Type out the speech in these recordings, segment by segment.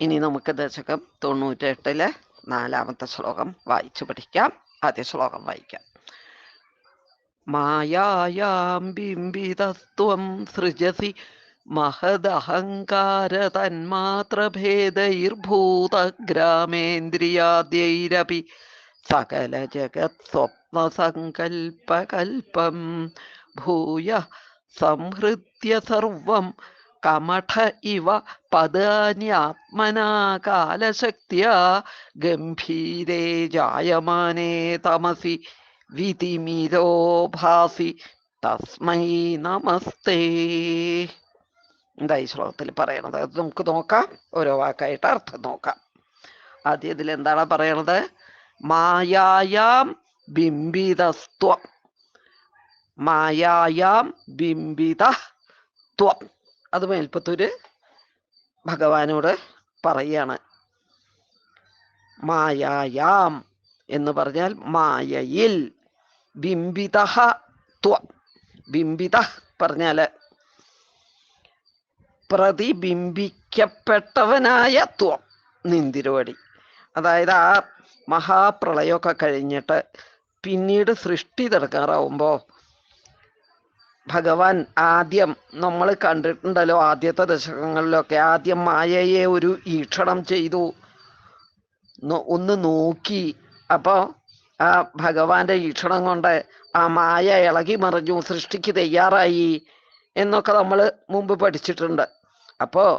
ഇനി നമുക്ക് ദശകം തൊണ്ണൂറ്റെട്ടിലെ നാലാമത്തെ ശ്ലോകം വായിച്ചു പഠിക്കാം. ആദ്യ ശ്ലോകം വായിക്കാം. മായായാം ബിംബിതത്വം സൃജസി മഹദഹങ്കാര തന്മാത്രഭേദൈർഭൂതഗ്രാമേന്ദ്രിയാദ്യൈരപി സകല ജഗത് സ്വപ്നസങ്കൽപ്പകൽപ്പം ഭൂയ സംഹൃത്യ സർവം കമഠ ഇവ പദാനാത്മനാകാലശക്തിയ ഗംഭീരേ ജായമാനേ തമസി വിധിമിരോ ഭാസി തസ്മൈ നമസ്തേ. എന്താ ഈ ശ്ലോകത്തിൽ പറയണത്. അത് നമുക്ക് നോക്കാം. ഓരോ വാക്കായിട്ട് അർത്ഥം നോക്കാം. ആദ്യം ഇതിൽ എന്താണ് പറയണത്? മായായാം ബിംബിതസ്ത്വം. മായായാം ബിംബിത ത്വം അത് മേൽപ്പത്തൂര് ഭഗവാനോട് പറയാണ്. മായായാം എന്ന് പറഞ്ഞാൽ മായയിൽ ബിംബിത ത്വ. ബിംബിത പറഞ്ഞാൽ പ്രതിബിംബിക്കപ്പെട്ടവനായ ത്വം നിന്തിരുവടി അതായത് ആ മഹാപ്രളയമൊക്കെ കഴിഞ്ഞിട്ട് പിന്നീട് സൃഷ്ടി നടക്കാറാവുമ്പോ ഭഗവാൻ ആദ്യം നമ്മൾ കണ്ടിട്ടുണ്ടല്ലോ ആദ്യത്തെ ദശകങ്ങളിലൊക്കെ. ആദ്യം മായയെ ഒരു ഈക്ഷണം ചെയ്തു. ഒന്ന് നോക്കി. അപ്പോൾ ആ ഭഗവാന്റെ ഈക്ഷണം കൊണ്ട് ആ മായ ഇളകി മറിഞ്ഞു സൃഷ്ടിക്ക് തയ്യാറായി എന്നൊക്കെ നമ്മൾ മുമ്പ് പഠിച്ചിട്ടുണ്ട്. അപ്പോൾ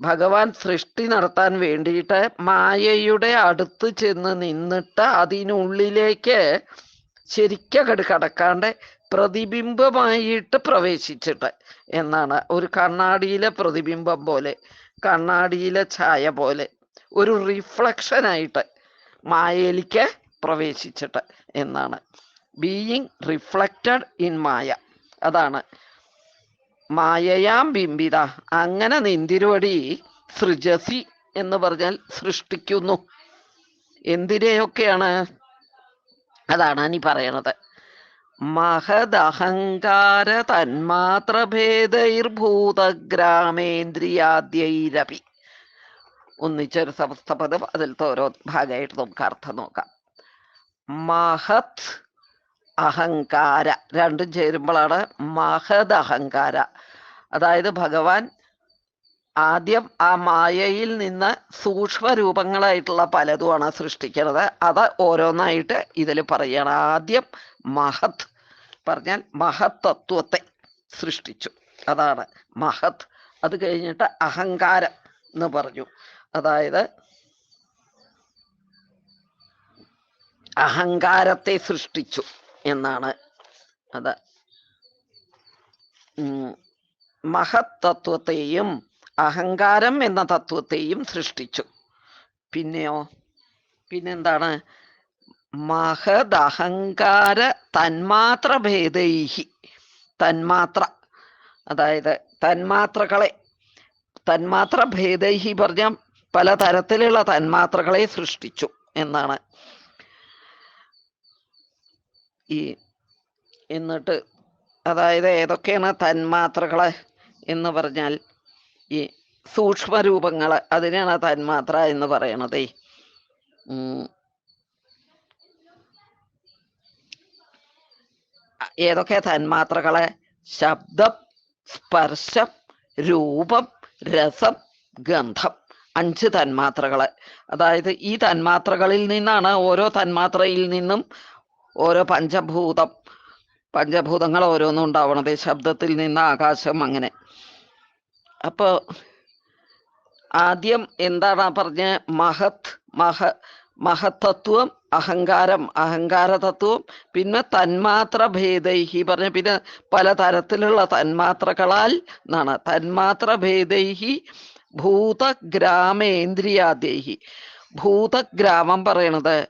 ഭഗവാൻ സൃഷ്ടി നടത്താൻ വേണ്ടിയിട്ട് മായയുടെ അടുത്ത് ചെന്ന് നിന്നിട്ട് അതിനുള്ളിലേക്ക് ശരിക്കങ്ങട് കടക്കാണ്ട് പ്രതിബിംബമായിട്ട് പ്രവേശിച്ചിട്ട് എന്നാണ് ഒരു കണ്ണാടിയിലെ പ്രതിബിംബം പോലെ കണ്ണാടിയിലെ ഛായ പോലെ ഒരു റിഫ്ലക്ഷനായിട്ട് മായയിലേക്ക് പ്രവേശിച്ചിട്ട് എന്നാണ്. Being reflected in maya. അതാണ്. മായയാം ബിംബിത. അങ്ങനെ നിന്തിരുവടി സൃജസി എന്ന് പറഞ്ഞാൽ സൃഷ്ടിക്കുന്നു. എന്തിനെയൊക്കെയാണ്? അതാണ് ഇനി പറയണത്. മഹദഹങ്കാര തന്മാത്രഭേദൈർഭൂതഗ്രാമേന്ദ്രിയാദ്യൈരപി ഒന്നിച്ചൊരു സമസ്തപദം അതിലത്തെ ഓരോ ഭാഗമായിട്ട് നമുക്ക് അർത്ഥം നോക്കാം മഹത് അഹങ്കാര രണ്ടും ചേരുമ്പോഴാണ് മഹദ് അഹങ്കാര അതായത് ഭഗവാൻ ആദ്യം ആ മായയിൽ നിന്ന് സൂക്ഷ്മ രൂപങ്ങളായിട്ടുള്ള പലതുമാണ് സൃഷ്ടിക്കുന്നത്. അത് ഓരോന്നായിട്ട് ഇതിൽ പറയുകയാണ്. ആദ്യം മഹത് പറഞ്ഞാൽ മഹത്തത്വത്തെ സൃഷ്ടിച്ചു. അതാണ് മഹത്. അത് കഴിഞ്ഞിട്ട് അഹങ്കാരം എന്ന് പറഞ്ഞു. അതായത് അഹങ്കാരത്തെ സൃഷ്ടിച്ചു എന്നാണ് അത്. ഉം, മഹത് തത്വത്തെയും അഹങ്കാരം എന്ന തത്വത്തെയും സൃഷ്ടിച്ചു. പിന്നെയോ? പിന്നെന്താണ്? മഹദഹങ്കാര തന്മാത്ര ഭേദൈഹി തന്മാത്ര അതായത് തന്മാത്രകളെ തന്മാത്ര ഭേദൈഹി പറഞ്ഞ പല തരത്തിലുള്ള തന്മാത്രകളെ സൃഷ്ടിച്ചു എന്നാണ്. ഈ എന്നിട്ട് അതായത് ഏതൊക്കെയാണ് തന്മാത്രകൾ എന്ന് പറഞ്ഞാൽ ഈ സൂക്ഷ്മരൂപങ്ങൾ അതിനാണ് തന്മാത്ര എന്ന് പറയണതേ. ഏതൊക്കെ തന്മാത്രകളെ? ശബ്ദം സ്പർശം രൂപം രസം ഗന്ധം. അഞ്ച് തന്മാത്രകൾ അതായത് ഈ തന്മാത്രകളിൽ നിന്നാണ് ഓരോ തന്മാത്രയിൽ നിന്നും ഓരോ പഞ്ചഭൂതം പഞ്ചഭൂതങ്ങൾ ഓരോന്നും ഉണ്ടാവണത്. ശബ്ദത്തിൽ നിന്ന് ആകാശം അങ്ങനെ. അപ്പോ ആദ്യം എന്താണ് പറഞ്ഞ മഹത് മഹ മഹത്തത്വം അഹങ്കാരം അഹങ്കാര തത്വം പിന്നെ തന്മാത്ര ഭേദൈഹി പറഞ്ഞ പിന്നെ പല തരത്തിലുള്ള തന്മാത്രകളാൽ എന്നാണ്. തന്മാത്ര ഭേദൈഹി ഭൂതഗ്രാമേന്ദ്രിയാദേഹി. ഭൂതഗ്രാമം പറയണത്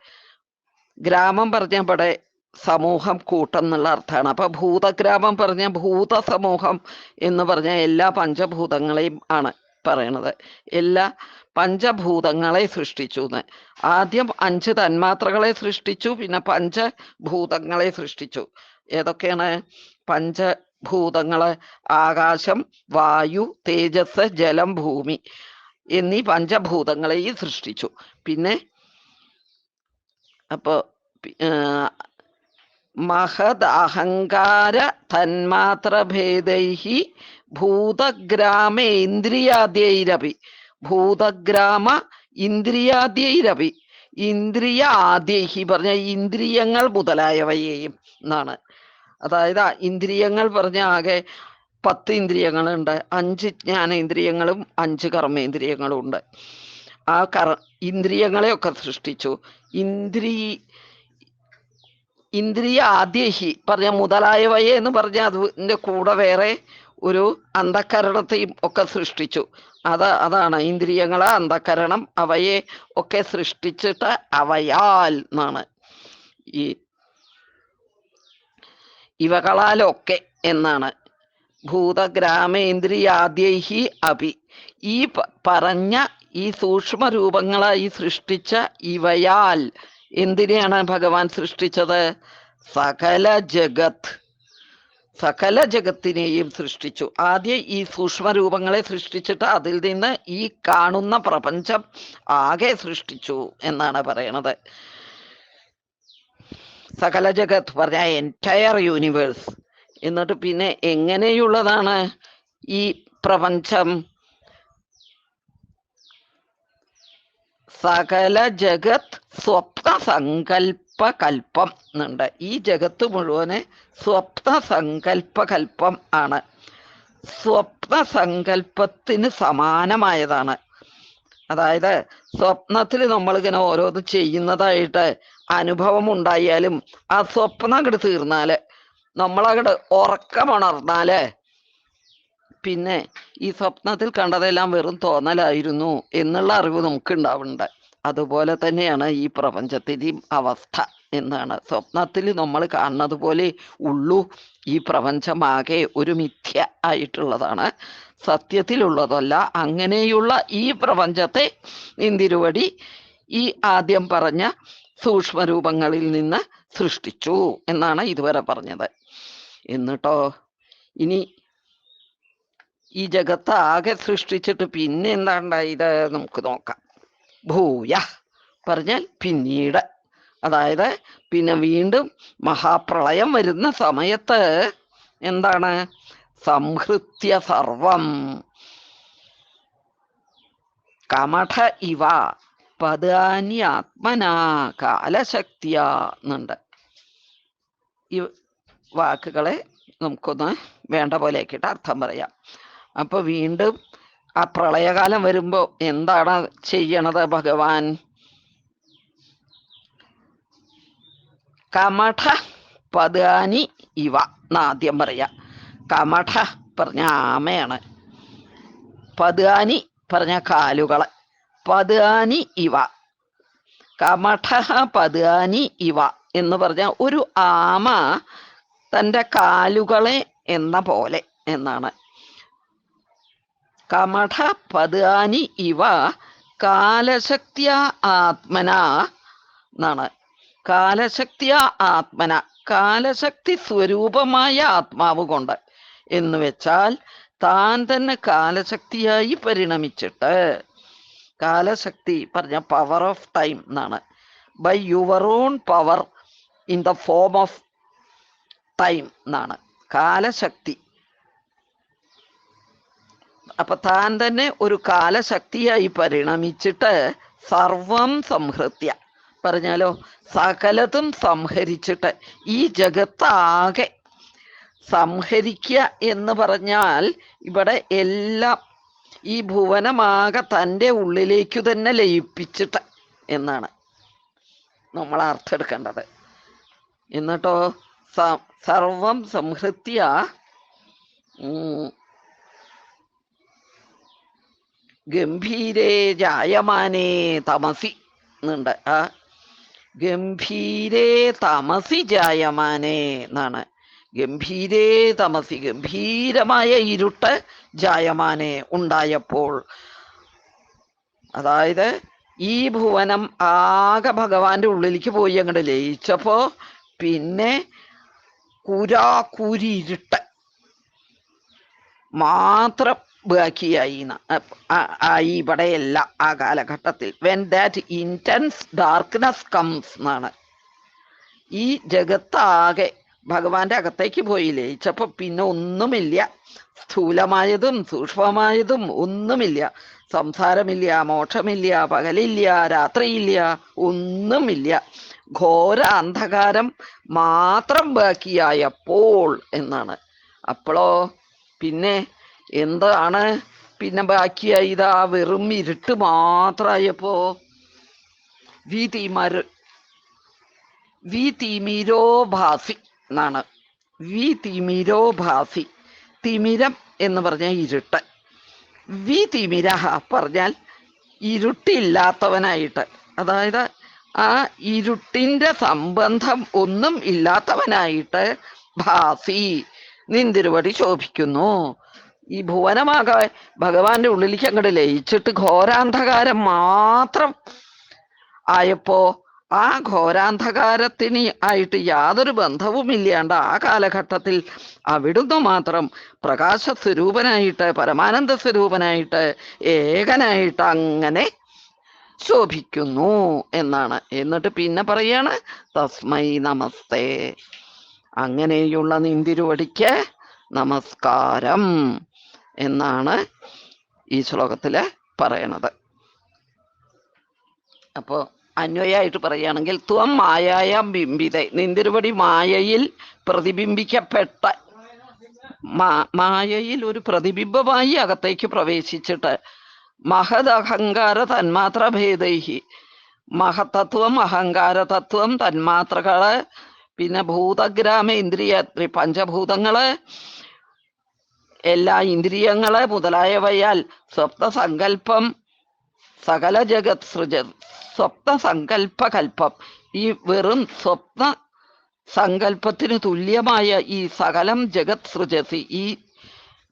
ഗ്രാമം പറഞ്ഞ ഇവിടെ സമൂഹം കൂട്ടം എന്നുള്ള അർത്ഥമാണ് അപ്പൊ ഭൂതഗ്രാമം പറഞ്ഞ ഭൂത സമൂഹം എന്ന് പറഞ്ഞ എല്ലാ പഞ്ചഭൂതങ്ങളെയും ആണ് പറയണത്. എല്ലാ പഞ്ചഭൂതങ്ങളെ സൃഷ്ടിച്ചു എന്ന്. ആദ്യം അഞ്ച് തന്മാത്രകളെ സൃഷ്ടിച്ചു പിന്നെ പഞ്ചഭൂതങ്ങളെ സൃഷ്ടിച്ചു. ഏതൊക്കെയാണ്? പഞ്ചഭൂതങ്ങൾ ആകാശം വായു തേജസ് ജലം ഭൂമി എന്നീ പഞ്ചഭൂതങ്ങളെയും സൃഷ്ടിച്ചു. പിന്നെ അപ്പോ പി- ആ, മഹദ് അഹങ്കാര തന്മാത്രഭേദൈഹി ഭൂതഗ്രാമേന്ദ്രിയാദ്യൈരപി ഭൂതഗ്രാമ ഇന്ദ്രിയാദ്യൈരപി ഇന്ദ്രിയ ആദ്യൈഹി പറഞ്ഞ ഇന്ദ്രിയങ്ങൾ മുതലായവയെയും എന്നാണ്. അതായത് ഇന്ദ്രിയങ്ങൾ പറഞ്ഞ ആകെ പത്ത് ഇന്ദ്രിയങ്ങളുണ്ട് അഞ്ച് ജ്ഞാനേന്ദ്രിയങ്ങളും അഞ്ച് കർമ്മേന്ദ്രിയങ്ങളും ഉണ്ട് ആ കർ ഇന്ദ്രിയങ്ങളെയൊക്കെ സൃഷ്ടിച്ചു. ഇന്ദ്രി ഇന്ദ്രിയ ആദ്യഹി പറഞ്ഞ മുതലായവയെ എന്ന് പറഞ്ഞ അതിന്റെ കൂടെ വേറെ ഒരു അന്ധകരണത്തെയും ഒക്കെ സൃഷ്ടിച്ചു. അത് അതാണ് ഇന്ദ്രിയങ്ങളെ അന്ധകരണം അവയെ ഒക്കെ സൃഷ്ടിച്ചിട്ട് അവയാൽ എന്നാണ്. ഈ ഇവകളാലൊക്കെ എന്നാണ്. ഭൂതഗ്രാമേന്ദ്രിയാദ്യൈഹി അപി ഈ പറഞ്ഞ ഈ സൂക്ഷ്മ രൂപങ്ങളായി സൃഷ്ടിച്ച ഇവയാൽ എന്തിനെയാണ് ഭഗവാൻ സൃഷ്ടിച്ചത്? സകല ജഗത് സകല ജഗത്തിനെയും സൃഷ്ടിച്ചു. ആദ്യം ഈ സൂക്ഷ്മ രൂപങ്ങളെ സൃഷ്ടിച്ചിട്ട് അതിൽ നിന്ന് ഈ കാണുന്ന പ്രപഞ്ചം ആകെ സൃഷ്ടിച്ചു എന്നാണ് പറയണത്. സകല ജഗത് പറഞ്ഞ എന്റയർ യൂണിവേഴ്സ് എന്നിട്ട് പിന്നെ എങ്ങനെയുള്ളതാണ് ഈ പ്രപഞ്ചം? സകല ജഗത് സ്വപ്ന സങ്കല്പ കൽപ്പം എന്നുണ്ട്. ഈ ജഗത്ത് മുഴുവൻ സ്വപ്ന സങ്കല്പ കൽപ്പം ആണ്. സ്വപ്ന സങ്കല്പത്തിന് സമാനമായതാണ്. അതായത് സ്വപ്നത്തിൽ നമ്മളിങ്ങനെ ഓരോന്ന് ചെയ്യുന്നതായിട്ട് അനുഭവം ഉണ്ടായാലും ആ സ്വപ്നം അങ്ങോട്ട് തീർന്നാൽ നമ്മളങ്ങോട്ട് ഉറക്കമുണർന്നാൽ പിന്നെ ഈ സ്വപ്നത്തിൽ കണ്ടതെല്ലാം വെറും തോന്നലായിരുന്നു എന്നുള്ള അറിവ് നമുക്ക് ഉണ്ടാവുന്നുണ്ട് അതുപോലെ തന്നെയാണ് ഈ പ്രപഞ്ചത്തിന്റെയും അവസ്ഥ എന്നാണ്. സ്വപ്നത്തിൽ നമ്മൾ കാണുന്നത് പോലെ ഉള്ളൂ. ഈ പ്രപഞ്ചമാകെ ഒരു മിഥ്യ ആയിട്ടുള്ളതാണ്. സത്യത്തിലുള്ളതല്ല അങ്ങനെയുള്ള ഈ പ്രപഞ്ചത്തെ ഇന്തിരുവടി ഈ ആദ്യം പറഞ്ഞ സൂക്ഷ്മരൂപങ്ങളിൽ നിന്ന് സൃഷ്ടിച്ചു എന്നാണ് ഇതുവരെ പറഞ്ഞത്. എന്നിട്ടോ ഇനി ഈ ജഗത്ത് ആകെ സൃഷ്ടിച്ചിട്ട് പിന്നെ എന്താണ്ടായത് നമുക്ക് നോക്കാം. ഭൂയ പറഞ്ഞാൽ പിന്നീട്. അതായത് പിന്നെ വീണ്ടും മഹാപ്രളയം വരുന്ന സമയത്ത് എന്താണ്? സംഹൃത്യ സർവം. കമഠ ഇവ പദാനി ആത്മനാ കാലശക്തിയ എന്നുണ്ട്. ഈ വാക്കുകളെ നമുക്കൊന്ന് വേണ്ട പോലെ ആക്കിയിട്ട് അർത്ഥം പറയാം. അപ്പൊ വീണ്ടും ആ പ്രളയകാലം വരുമ്പോ എന്താണ് ചെയ്യണത് ഭഗവാൻ? കമഠ പദാനി ഇവ എന്നാദ്യം പറയാ. കമഠ പറഞ്ഞ ആമയാണ്. പദാനി പറഞ്ഞ കാലുകൾ. പദാനി ഇവ. കമഠ പദാനി ഇവ എന്ന് പറഞ്ഞ ഒരു ആമ തന്റെ കാലുകളെ എന്ന പോലെ എന്നാണ്. കമഠ പദാനി ഇവ കാലശക്തിയ ആത്മന എന്നാണ്. കാലശക്തിയ ആത്മന. കാലശക്തി സ്വരൂപമായ ആത്മാവ് കൊണ്ട് എന്ന് വെച്ചാൽ താൻ തന്നെ കാലശക്തിയായി പരിണമിച്ചിട്ട്. കാലശക്തി പറഞ്ഞ പവർ ഓഫ് ടൈം എന്നാണ്. By your own power in the form of time എന്നാണ്. കാലശക്തി. അപ്പൊ താൻ തന്നെ ഒരു കാലശക്തിയായി പരിണമിച്ചിട്ട് സർവം സംഹൃത്യ. പറഞ്ഞാലോ സകലതും സംഹരിച്ചിട്ട് ഈ ജഗത്താകെ സംഹരിക്കുക എന്ന് പറഞ്ഞാൽ ഇവിടെ എല്ലാം ഈ ഭുവനമാകെ തന്റെ ഉള്ളിലേക്കു തന്നെ ലയിപ്പിച്ചിട്ട് എന്നാണ് നമ്മൾ അർത്ഥം എടുക്കേണ്ടത് എന്നിട്ടോ സർവം സംഹൃത്യ ഗംഭീരേ ജായമാനേ തമസി എന്നുണ്ട് ആ ഗംഭീരേ തമസി ജായമാനേ എന്നാണ് ഗംഭീരേ തമസി ഗംഭീരമായ ഇരുട്ട് ജായമാനെ ഉണ്ടായപ്പോൾ. അതായത് ഈ ഭുവനം ആകെ ഭഗവാന്റെ ഉള്ളിലേക്ക് പോയി അങ്ങോട്ട് ലയിച്ചപ്പോ പിന്നെ കുരാക്കുരി ഇരുട്ട്. മാത്രം ബാക്കിയായി ആയി ഇവിടെയല്ല ആ കാലഘട്ടത്തിൽ. When that intense darkness comes എന്നാണ്. ഈ ജഗത്താകെ ഭഗവാന്റെ അകത്തേക്ക് പോയി ലയിച്ചപ്പോ പിന്നെ ഒന്നുമില്ല. സ്ഥൂലമായതും സൂക്ഷ്മമായതും ഒന്നുമില്ല. സംസാരമില്ല മോക്ഷമില്ല പകലില്ല രാത്രിയില്ല ഒന്നുമില്ല. ഘോര അന്ധകാരം മാത്രം ബാക്കിയായപ്പോൾ എന്നാണ്. അപ്പോഴോ പിന്നെ എന്താണ്? പിന്നെ ബാക്കിയായി ഇതാ വെറും ഇരുട്ട് മാത്രമായപ്പോ വി തീമാര് വി തിമിരോഭാസി എന്നാണ്. വി തിമിരോഭാസി തിമിരം എന്ന് പറഞ്ഞ ഇരുട്ട്. വി തിമിര പറഞ്ഞാൽ ഇരുട്ടില്ലാത്തവനായിട്ട്. അതായത് ആ ഇരുട്ടിന്റെ സംബന്ധം ഒന്നും ഇല്ലാത്തവനായിട്ട് ഭാസി നിന്തിരുവടി ശോഭിക്കുന്നു. ഈ ഭുവനമാകാൻ ഭഗവാന്റെ ഉള്ളിലേക്ക് അങ്ങോട്ട് ലയിച്ചിട്ട് ഘോരാന്ധകാരം മാത്രം. ആയപ്പോ ആ ഘോരാന്ധകാരത്തിന് ആയിട്ട് യാതൊരു ബന്ധവും ഇല്ലാണ്ട് ആ കാലഘട്ടത്തിൽ അവിടുന്ന് മാത്രം പ്രകാശ സ്വരൂപനായിട്ട് പരമാനന്ദ സ്വരൂപനായിട്ട് ഏകനായിട്ട് അങ്ങനെ ശോഭിക്കുന്നു എന്നാണ്. എന്നിട്ട് പിന്നെ പറയാണ് തസ്മൈ നമസ്തേ. അങ്ങനെയുള്ള നിന്തിരുവടിക്ക് നമസ്കാരം. എന്നാണ് ഈ ശ്ലോകത്തിൽ പറയണത്. അപ്പോൾ അന്വയായിട്ട് പറയുകയാണെങ്കിൽ ത്വം മായായ ബിംബിത. നിന്തിരുപടി മായയിൽ പ്രതിബിംബിക്കപ്പെട്ട മായയിൽ ഒരു പ്രതിബിംബമായി അകത്തേക്ക് പ്രവേശിച്ചിട്ട് മഹത് അഹങ്കാര തന്മാത്ര ഭേദൈഹി മഹത്തത്വം അഹങ്കാര തത്വം തന്മാത്രകൾ പിന്നെ ഭൂതഗ്രാമ ഇന്ദ്രിയ പഞ്ചഭൂതങ്ങൾ എല്ലാ ഇന്ദ്രിയങ്ങളെ മുതലായവയാൽ സ്വപ്നസങ്കല്പം സകല ജഗത് സൃജ സ്വപ്ന സങ്കല്പ കൽപ്പം ഈ വെറും സ്വപ്ന സങ്കല്പത്തിന് തുല്യമായ ഈ സകലം ജഗത് സൃജസി ഈ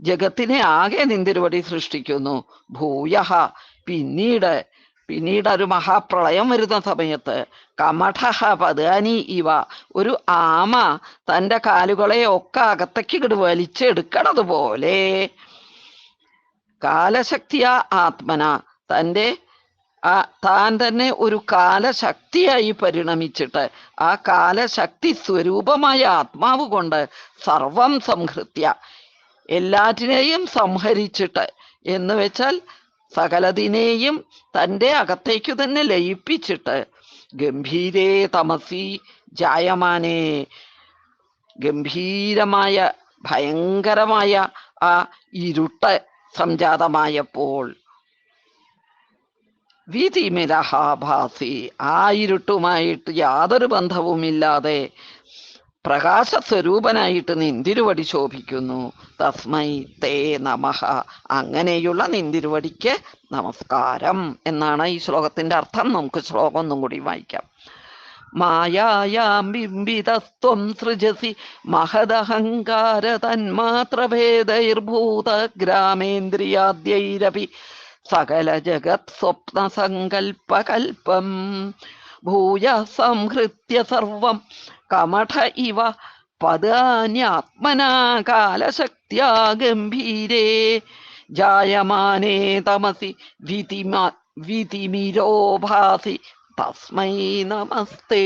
ജഗത്തിനെ ആകെ നിന്തിരുപടി സൃഷ്ടിക്കുന്നു. ഭൂയഹ പിന്നീട് പിന്നീട് ഒരു മഹാപ്രളയം വരുന്ന സമയത്ത് കമഠഹ പതാനി ഇവ ഒരു ആമ തന്റെ കാലുകളെ ഒക്കെ അകത്തേക്ക് ഇങ്ങോട്ട് വലിച്ചെടുക്കണത് പോലെ കാലശക്തിയ ആത്മന. തന്റെ ആ താൻ തന്നെ ഒരു കാലശക്തിയായി പരിണമിച്ചിട്ട് ആ കാലശക്തി സ്വരൂപമായ ആത്മാവ് കൊണ്ട് സർവം സംഹൃത്യ. എല്ലാറ്റിനെയും സംഹരിച്ചിട്ട് എന്ന് വെച്ചാൽ സകലതിനെയും തന്റെ അകത്തേക്കു തന്നെ ലയിപ്പിച്ചിട്ട് ഗംഭീരേ തമസി ജായമാനേ. ഗംഭീരമായ ഭയങ്കരമായ ആ ഇരുട്ട് സംജാതമായപ്പോൾ വിധിമിരഹാഭാസി ആ ഇരുട്ടുമായിട്ട് യാതൊരു ബന്ധവുമില്ലാതെ പ്രകാശ സ്വരൂപനായിട്ട് നിന്തിരുവടി ശോഭിക്കുന്നു. തസ്മൈ തേ നമഹ അങ്ങനെയുള്ള നിന്തിരുവടിക്ക് നമസ്കാരം എന്നാണ് ഈ ശ്ലോകത്തിന്റെ അർത്ഥം. നമുക്ക് ശ്ലോകം ഒന്നും കൂടി വായിക്കാം. ബിംബിതസ്ത്വം സൃജസി. മഹദഹങ്കാര തന്മാത്രഭേദൈർഭൂത ഗ്രാമേന്ദ്രിയാദ്യൈരപി സകല ജഗത് സ്വപ്ന സങ്കൽപ്പകൽപ്പം. ഭൂയ സംഹൃത്യ സർവം. കമഠ ഇവ പദാന്യാത്മനാ കാലശക്തിയാ ഗംഭീരേ ജായമാനേ തമസി വിതിമ വിതിമിരോഭാസി തസ്മൈ നമസ്തേ